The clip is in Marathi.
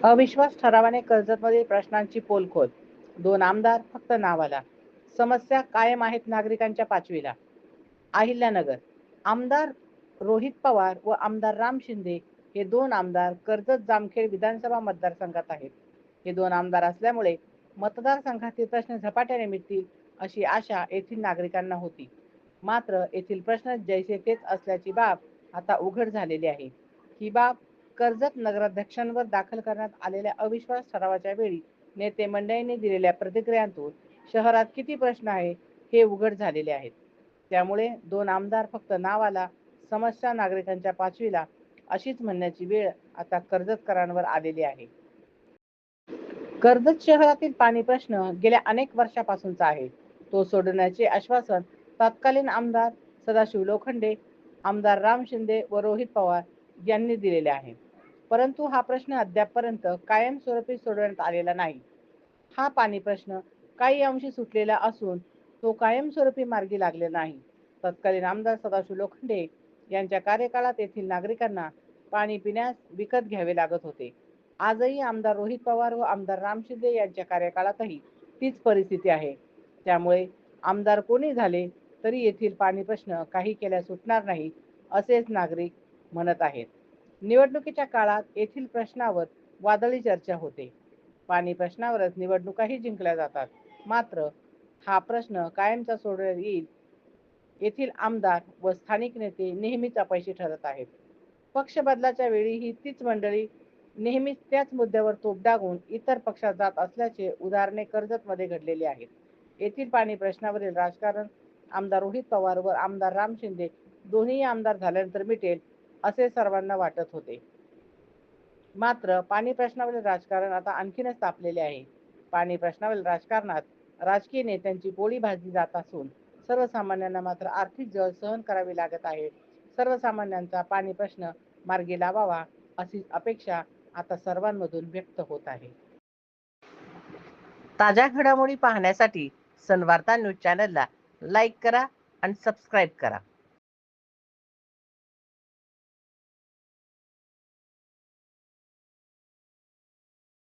अविश्वास ठरावाने कर्जतमधील प्रश्नांची पोलखोल. दोन आमदार फक्त नावाला. समस्या कायम आहेत नागरिकांच्या पाचवीला. अहिल्यानगर. आमदार रोहित पवार व आमदार राम शिंदे हे दोन आमदार कर्जत जामखेड विधानसभा मतदारसंघात आहेत. हे दोन आमदार असल्यामुळे मतदारसंघातील प्रश्न झपाट्याने मिटतील अशी आशा येथील नागरिकांना होती. मात्र येथील प्रश्न जैसे तेच असल्याची बाब आता उघड झालेली आहे. ही बाब कर्जत नगराध्यक्षांवर दाखल करण्यात आलेल्या अविश्वास ठरावाच्या वेळी नेते मंडळींनी दिलेल्या प्रतिक्रियांतून शहरात किती प्रश्न आहे हे उघड झालेले आहेत. त्यामुळे दोन आमदार फक्त नावाला समस्या नागरिकांच्या पाचवीला अशीच म्हणण्याची वेळ आता कर्जतकरांवर आलेली आहे. कर्जत शहरातील पाणी प्रश्न गेल्या अनेक वर्षापासूनचा आहे. तो सोडवण्याचे आश्वासन तत्कालीन आमदार सदाशिव लोखंडे आमदार राम शिंदे व रोहित पवार यांनी दिलेले आहे. परंतु हा प्रश्न अद्यापपर्यंत कायमस्वरूपी सोडवण्यात आलेला नाही. हा पाणी प्रश्न काही अंशी सुटलेला असून तो कायमस्वरूपी मार्गी लागले नाही. तत्कालीन आमदार सदाशिव लोखंडे यांच्या कार्यकाळात येथील नागरिकांना पाणी पिण्यास विकत घ्यावे लागत होते. आजही आमदार रोहित पवार व आमदार राम शिंदे यांच्या कार्यकाळातही तीच परिस्थिती आहे. त्यामुळे आमदार कोणी झाले तरी येथील पाणी प्रश्न काही केल्या सुटणार नाही असेच नागरिक म्हणत आहेत. निवडणुकीच्या काळात येथील प्रश्नावर वादळी चर्चा होते. पाणी प्रश्नावरच निवडणुकाही जिंकल्या जातात. मात्र हा प्रश्न कायमचा सोडण्यात येईल. येथील आमदार व स्थानिक नेते नेहमीच अपयशी ठरत आहेत. पक्ष बदलाच्या वेळी ही तीच मंडळी नेहमीच त्याच मुद्द्यावर तोप डागून इतर पक्षात जात असल्याचे उदाहरणे कर्जतमध्ये घडलेली आहेत. येथील पाणी प्रश्नावरील राजकारण आमदार रोहित पवार व आमदार राम शिंदे दोन्ही आमदार झाल्यानंतर मिटेल असे सर्वांना वाटत होते. मात्र पाणी प्रश्नावरील राजकारण आता आणखीनच तापलेले आहे. पाणी प्रश्नावरील राजकारणात राजकीय नेत्यांची पोळी भाजली जात असून सर्वसामान्यांना मात्र आर्थिक जळ सहन करावी लागत आहे. सर्वसामान्यांचा पाणी प्रश्न मार्गी लावावा अशी अपेक्षा आता सर्वांमधून व्यक्त होत आहे. ताज्या घडामोडी पाहण्यासाठी सनवार्ता न्यूज चॅनलला लाईक करा आणि सबस्क्राईब करा.